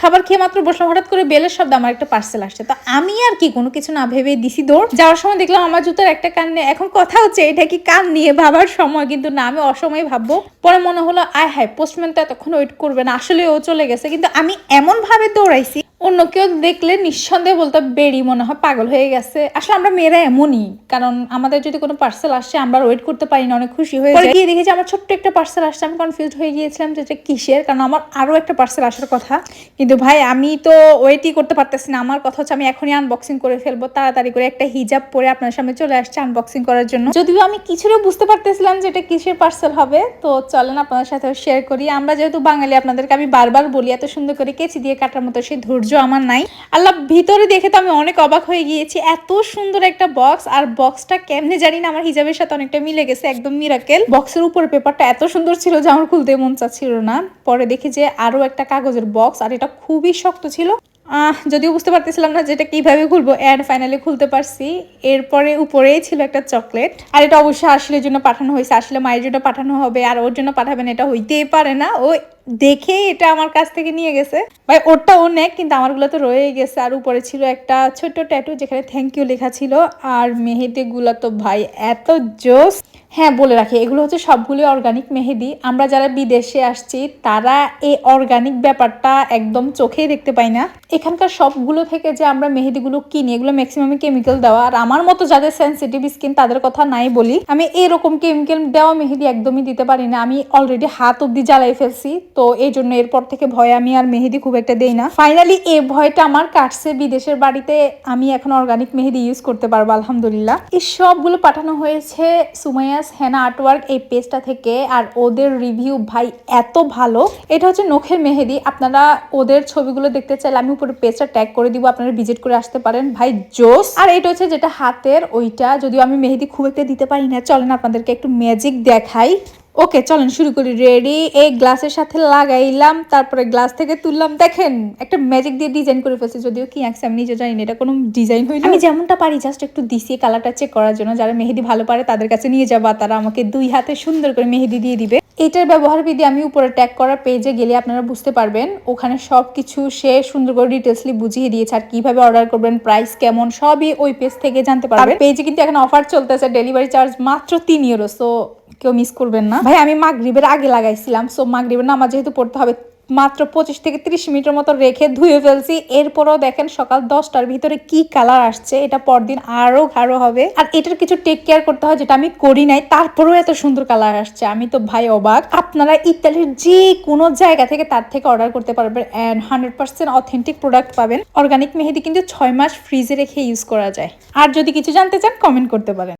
খাবার খেয়ে মাত্র বসলাম, হঠাৎ করে বেলের শব্দ আমার একটা পার্সেল আসছে। তো আমি আর কি কোনো কিছু না ভেবে দিছি দৌড়। যাওয়ার সময় দেখলাম আমার জুতার একটা কান নিয়ে এখন কথা হচ্ছে, এটা কি কান নিয়ে ভাবার সময়? কিন্তু না, আমি অসময়ে ভাববো। পরে মনে হলো, আয় হায় পোস্টম্যান তো এতক্ষণ ওয়েট করবে না। আসলে ও চলে গেছে। কিন্তু আমি এমন ভাবে দৌড়াইছি অন্য কেউ দেখলে নিঃসন্দেহে বলতে বেরি মনে হয় পাগল হয়ে গেছে। আসলে আমরা মেয়েরা এমনই কারণ আমাদের যদি কোনো পার্সেল আসে আমরা ওয়েট করতে পারি না অনেক খুশি হয়ে যায় গিয়ে দেখেছি আমার ছোট্ট একটা পার্সেল আসছে আমি কনফিউজ হয়ে গিয়েছিলাম যে এটা কিসের কারণ আমার আরও একটা পার্সেল আসার কথা। কিন্তু ভাই আমি তো ওয়েটই করতে পারতেছি না। আমার কথা হচ্ছে আমি এখনই আনবক্সিং করে ফেলব তাড়াতাড়ি করে একটা হিজাব পরে আপনার সামনে চলে আসছে আনবক্সিং করার জন্য। যদিও আমি কিছুটা বুঝতে পারতেছিলাম যে এটা কিসের পার্সেল হবে তো চলেন আপনাদের সাথে শেয়ার করি। আমরা যেহেতু বাঙালি আপনাদেরকে আমি বারবার বলি এত সুন্দর করে কেচি দিয়ে কাটার মতো সেই ধৈর্য আমার নাই। আল্লাহ, ভিতরে দেখে তো আমি অনেক অবাক হয়ে গিয়েছি। এত সুন্দর একটা বক্স আর বক্সটা কেমনে জানি না আমার হিজাবের সাথে অনেকটা মিলে গেছে, একদম মিরাকেল বক্সের উপর পেপারটা এত সুন্দর ছিল যে আমার খুলতে মন চাচ্ছিল না। পরে দেখি যে আরও একটা কাগজের বক্স আর এটা খুবই শক্ত ছিল। আহ, যদিও বুঝতে পারতেছিলাম না যেটা কীভাবে খুলবো। অ্যান্ড ফাইনালি খুলতে পারছি। এরপরে উপরেই ছিল একটা চকলেট আর এটা অবশ্যই আসলের জন্য পাঠানো হয়েছে। আসলে মায়ের জন্য পাঠানো হবে। আর ওর জন্য পাঠাবেন এটা হইতেই পারে না। ও দেখে এটা আমার কাছ থেকে নিয়ে গেছে। ভাই ওরটা ও নেক কিন্তু আমারগুলো তো রয়ে গেছে। আর উপরে ছিল একটা ছোট্ট ট্যাটু যেখানে থ্যাংক ইউ লেখা ছিল। আর মেহেদিগুলো তো ভাই, এত জোস। হ্যাঁ বলে রাখি, এগুলো হচ্ছে সবগুলি অর্গানিক মেহেদি। আমরা যারা বিদেশে আসছি, তারা এই অর্গানিক ব্যাপারটা একদম চোখেই দেখতে পাই না। এখানকার সবগুলো থেকে যে আমরা মেহেদিগুলো কিনি, এগুলো ম্যাক্সিমাম কেমিক্যাল দেওয়া। আর আমার মতো যাদের সেন্সিটিভ স্কিন তাদের কথা নাই বলি। আমি এরকম কেমিক্যাল দেওয়া মেহেদি একদমই দিতে পারি না। আমি অলরেডি হাত অব্দি জ্বালাই ফেলছি। তো এই জন্য এরপর থেকে ভয় আমি আর মেহেদি খুব একটা দেই না। ফাইনালি এই ভয়টা আমার কাটছে বিদেশের বাড়িতে। আমি এখন অর্গানিক মেহেদি ইউজ করতে পারব, আলহামদুলিল্লাহ। এই সবগুলো পাঠানো হয়েছে সুমাইয়াস হেনা আর্টওয়ার্ক এই পেজটা থেকে। আর ওদের রিভিউ ভাই এত ভালো। এটা হচ্ছে নখের মেহেদি। আপনারা ওদের ছবিগুলো দেখতে চাইলে আমি উপরে পেজটা ট্যাগ করে দিব, আপনারা ভিজিট করে আসতে পারেন। ভাই, জোস! আর এটা হচ্ছে যেটা হাতের, ওইটা। যদিও আমি মেহেদি খুব একটা দিতে পারি না, চলেন আপনাদেরকে একটু ম্যাজিক দেখাই। ওকে চলেন শুরু করি। রেডি এই গ্লাসের সাথে লাগাইলাম তারপরে গ্লাস থেকে তুললাম। দেখেন একটা ম্যাজিক দিয়ে ডিজাইন করে ফেলছি যদিও কি আঁকছে আমি নিজে জানি না এটা কোনো ডিজাইন হইল। আমি যেমনটা পারি জাস্ট একটু দিছি কালারটা চেক করার জন্য। যারা মেহেদি ভালো পারে তাদের কাছে নিয়ে যাবা তারা আমাকে দুই হাতে সুন্দর করে মেহেদি দিয়ে দিবে। এটার ব্যবহার বিধি আমি উপরে ট্যাগ করা পেজে গেলে আপনারা বুঝতে পারবেন। ওখানে সব কিছু সে সুন্দর করে ডিটেলসলি বুঝিয়ে দিয়েছে আর কীভাবে অর্ডার করবেন প্রাইস কেমন সবই ওই পেজ থেকে জানতে পারবেন। পেজে কিন্তু এখন অফার চলতেছে ডেলিভারি চার্জ মাত্র তিন ইউরো সো কেউ মিস করবেন না। ভাই, আমি মাগরিবের আগে লাগাইছিলাম সো মাগরিবের নামাজ যেহেতু পড়তে হবে, মাত্র পঁচিশ থেকে তিরিশ মিনিটের মতো রেখে ধুয়ে ফেলছি। এরপরও দেখেন সকাল দশটার ভিতরে কি কালার আসছে, এটা পরদিন আরও গাঢ় হবে। আর এটার কিছু টেক কেয়ার করতে হয় যেটা আমি করি নাই, তারপরেও এত সুন্দর কালার আসছে, আমি তো ভাই অবাক। আপনারা ইতালির যে কোনো জায়গা থেকে তার থেকে অর্ডার করতে পারবেন and hundred percent authentic product পাবেন। অর্গানিক মেহেদি কিন্তু ছয় মাস ফ্রিজে রেখে ইউজ করা যায়। আর যদি কিছু জানতে চান কমেন্ট করতে পারেন।